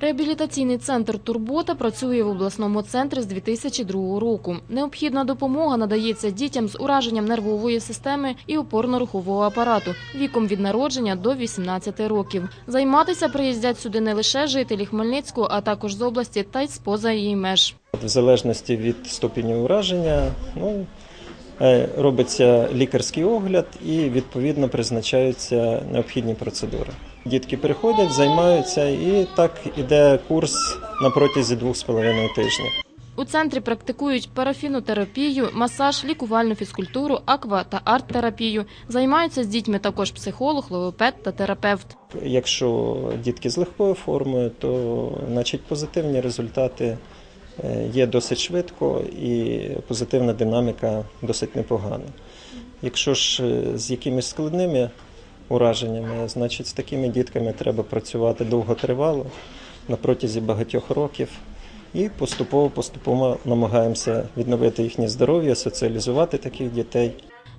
Реабілітаційний центр Турбота працює в обласному центрі з 2002 року. Необхідна допомога надається дітям з ураженням нервової системи і опорно-рухового апарату віком від народження до 18 років. Займатися приїздять сюди не лише жителі Хмельницького, а також з області та й з-поза її меж. В залежності від ступеню ураження, ну, е, робиться лікарський огляд і відповідно призначаються необхідні процедури. Дітки приходять, займаються, і так іде курс на протязі двох з половиною тижнів. У центрі практикують парафінотерапію, масаж, лікувальну фізкультуру, аква та арт-терапію. Займаються з дітьми також психолог, логопед та терапевт. Якщо дітки з легкою формою, то значить позитивні результати е, є досить швидко і позитивна динаміка досить непогана. Якщо ж е, з якимись складними ураженнями, значить з такими дітками треба працювати довготривало на протязі багатьох років. І поступово-поступово намагаємося відновити їхнє здоров'я, соціалізувати таких дітей.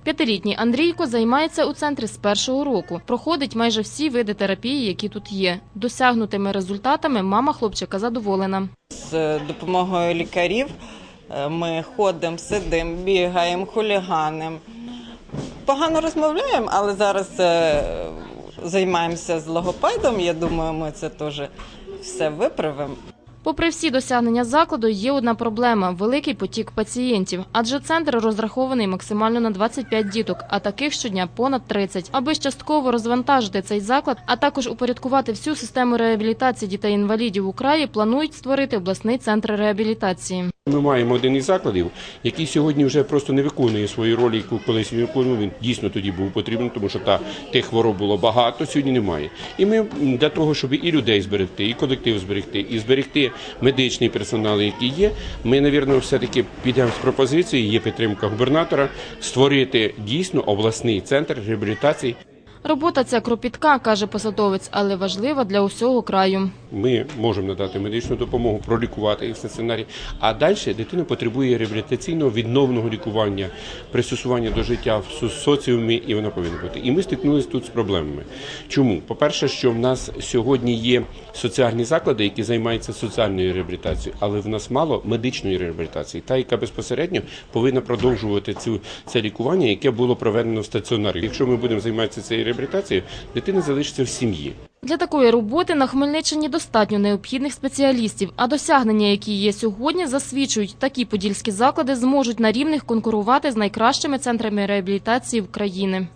П'ятирітній Андрійко займається у центрі з першого року. Проходить майже всі види терапії, які тут є. Досягнутими результатами мама хлопчика задоволена. З допомогою лікарів е, ми ходимо, сидимо, бігаємо, хуліганимо. Погано розмовляємо, але зараз е, займаємося з логопедом. Я думаю, ми це теж все виправимо. Попри всі досягнення закладу, є одна проблема – великий потік пацієнтів. Адже центр розрахований максимально на 25 діток, а таких щодня понад 30. Аби частково розвантажити цей заклад, а також упорядкувати всю систему реабілітації дітей-інвалідів у краї, планують створити обласний центр реабілітації. Ми маємо один із закладів, який сьогодні вже просто не виконує свої ролі, яку колись він виконував. Він дійсно тоді був потрібен, тому що та тих хвороб було багато, сьогодні немає. І ми для того, щоб і людей зберегти, і колектив зберегти, і зберегти медичний персонал, який є. Ми, навірно, все-таки підемо з пропозицією, є підтримка губернатора, створити дійсно обласний центр реабілітації. Робота ця кропітка, каже посадовець, але важлива для усього краю. Ми можемо надати медичну допомогу, пролікувати їх в стаціонарі. А далі дитина потребує реабілітаційного відновного лікування, пристосування до життя в соціумі, і вона повинна бути. І ми стикнулися тут з проблемами. Чому? По-перше, що в нас сьогодні є соціальні заклади, які займаються соціальною реабілітацією, але в нас мало медичної реабілітації, та яка безпосередньо повинна продовжувати цю це лікування, яке було проведено в стаціонарі. Якщо ми будемо займатися цією реабілітацією, дитина залишиться в сім'ї. Для такої роботи на Хмельниччині достатньо необхідних спеціалістів, а досягнення, які є сьогодні, засвідчують, такі подільські заклади зможуть на рівних конкурувати з найкращими центрами реабілітації України.